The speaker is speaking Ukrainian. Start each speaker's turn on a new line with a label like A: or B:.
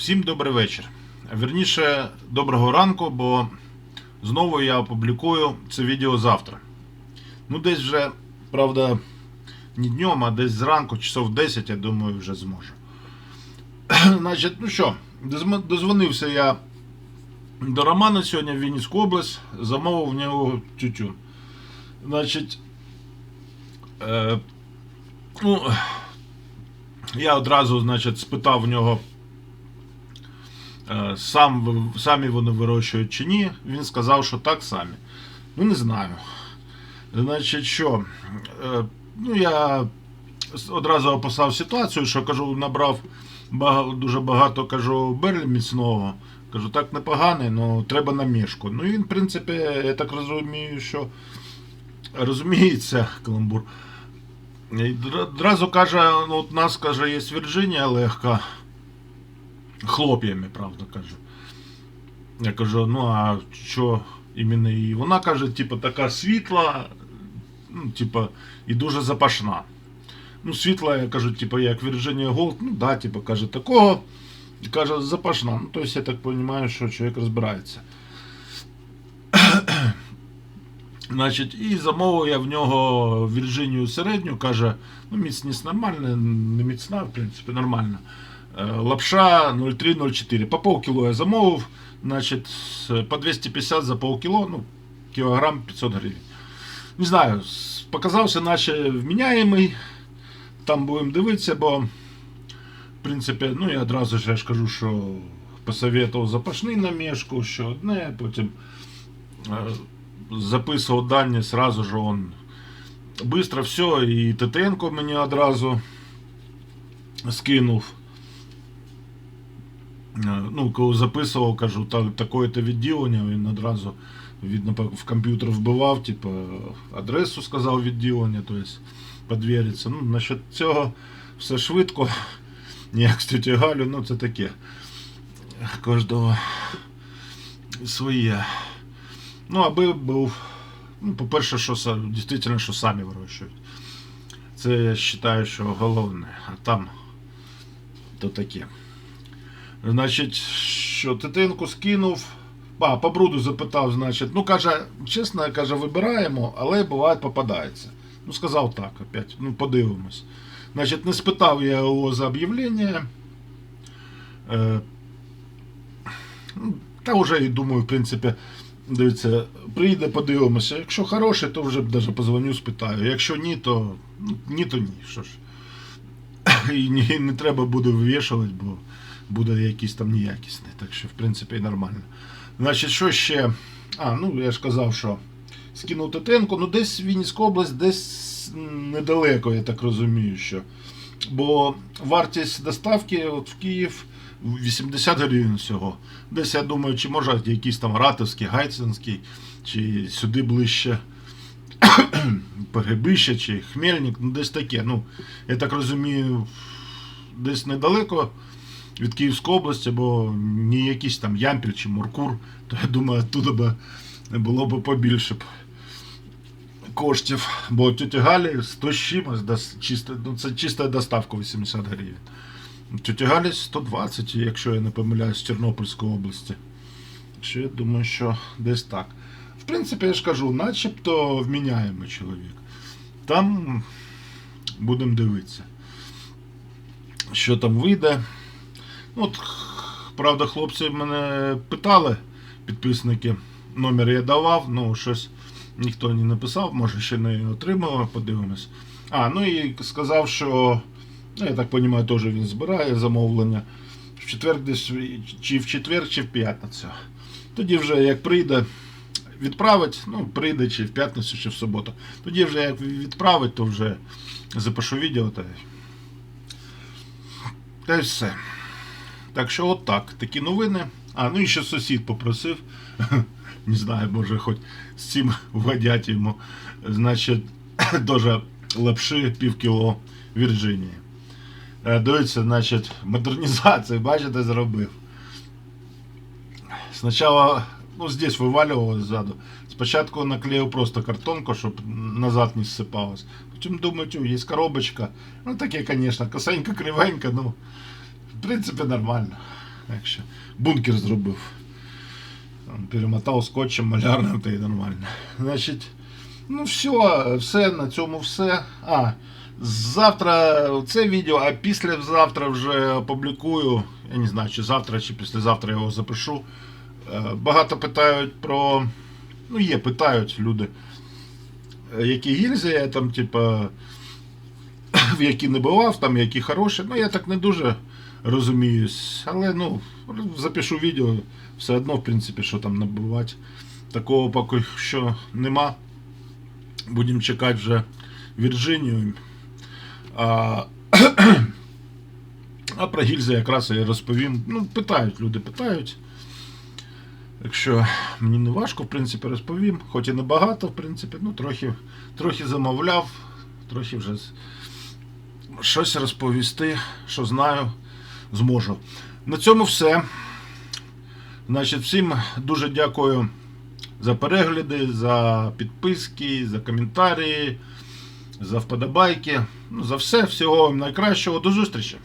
A: Всім добрий вечір. Вірніше, доброго ранку, бо знову я опублікую це відео завтра. Ну, десь вже, правда, не днем, а десь зранку, часов 10, я думаю, вже зможу. Значить, ну що, дозвонився я до Романа сьогодні в Вінницьку область, замовив в нього тютюн. Значить, е, ну, я одразу, значить, спитав в нього, сам, самі вони вирощують чи ні. Він сказав, що так самі. Ну, не знаю. Значить, що? Е, ну, я одразу описав ситуацію, що кажу, набрав бага- дуже багато кажу, берлі міцного. Кажу, так непоганий, але треба на мішку. Ну, він, в принципі, я так розумію, що розуміється, каламбур. І одразу каже, ну, от у нас каже, є Вірджинія легка. Хлоп'ями, правда кажу. Я кажу, ну а що іменно і вона каже, типу, така світла, ну, типу, і дуже запашна. Ну, світла, я кажу, типу, як Virginia Gold, ну да, типу, каже, такого. І каже, запашна. Ну, тобто я так розумію, що чоловік розбирається. Значить, і замовив я в нього Вірджинію середню, каже, ну міцність нормальна, не міцна, в принципі, нормальна. Е, Лапша 0,3-0,4. По полкіло я замовив, значить, по 250 за полкіло, ну, кілограм 500 гривень. Не знаю, показався наче вміняємий. Там будемо дивитися, бо, в принципі, ну я одразу ж я ж кажу, що посоветував запашний на мішку, що одне, потім е, записував дані, сразу же он быстро все, і ТТН-ку мені одразу скинув. Е, Ну, коли записував, кажу, так, таке-то відділення, він одразу видно, в комп'ютер вбивав, типу, адресу сказав відділення, тобто подвіриться. Ну, насчет цього все швидко. Ніяк з тетю Галю, ну це таке. Кожного своє. Ну, аби був. Ну, по-перше, що дійсно, що самі вирощують. Це я вважаю, що головне. А там то таке. Значить, що титинку скинув. А, по бруду запитав, значить, ну каже, чесно, каже, вибираємо, але буває попадається. Ну, сказав так, опять, ну подивимось. Значить, не спитав я його за об'явлення. Е, ну, та вже і думаю, в принципі, дивіться, прийде, подивимося. Якщо хороший, то вже навіть позвоню, спитаю. Якщо ні, то ну, ні, то ні. Що ж. І не, не треба буде вивішувати, бо буде якийсь там неякісний. Так що, в принципі, нормально. Значить, що ще? А, ну я ж казав, що скинув Тетенко, ну десь Вінницька область, десь недалеко, я так розумію, що. Бо вартість доставки от в Київ 80 гривень всього. Десь я думаю, чи може якийсь там Ратовський, Гайцинський, чи сюди ближче Погребище, чи Хмельник, ну десь таке. Ну, я так розумію, десь недалеко від Київської області, бо не якийсь там Ямпіль чи Муркур, то я думаю, туди би було б побільше б коштів. Бо тетя Галі 100 з чимось, ну, це чиста доставка 80 гривень. Тетя Галі 120, якщо я не помиляюсь, з Тернопільської області. Що я думаю, що десь так. В принципі, я ж кажу, начебто вміняємий чоловік. Там будемо дивитися, що там вийде. Ну, От, правда, хлопці мене питали, підписники, номер я давав, ну щось ніхто не написав, може ще не отримав, подивимось. А, ну і сказав, що, ну, я так розумію, теж він збирає замовлення. В четвер десь, чи в четвер, чи в п'ятницю. Тоді вже як прийде, відправить, ну, прийде чи в п'ятницю, чи в суботу. Тоді вже як відправить, то вже запишу відео та, та й все. Так що от такі новини. А, ну і ще сусід попросив. Не знаю, може хоч з цим вгодять йому. Значить, дуже лапши пів кіло Вірджинії. Е, Дивіться, значить, модернізацію, бачите, зробив. Спочатку, ну, здесь вивалювалось ззаду. Спочатку наклеїв просто картонку, щоб назад не ссипалось. Потім думаю, є коробочка. Ну, таке, звісно, косенько, кривенько, ну, в принципі, нормально. Так що бункер зробив. Перемотав скотчем малярним та й нормально. Значить, ну все, все, на цьому все. А, завтра це відео, а післязавтра вже опублікую. Я не знаю, чи завтра, чи післязавтра його запишу. Е, Багато питають про. Ну, є, питають люди, е, які гільзи я там, типа, в які не бував, там які хороші. Ну, я так не дуже розуміюсь. Але ну, запишу відео, все одно, в принципі, що там набувати. Такого поки що нема. Будемо чекати вже Вірджинію. А, а про гільзи якраз я розповім. Ну, питають, люди питають. Якщо мені не важко, в принципі, розповім, хоч і не багато, в принципі, ну трохи, трохи замовляв, трохи вже щось розповісти, що знаю, зможу. На цьому все. Значить, всім дуже дякую за перегляди, за підписки, за коментарі, за вподобайки. Ну, за все. Всього вам найкращого. До зустрічі!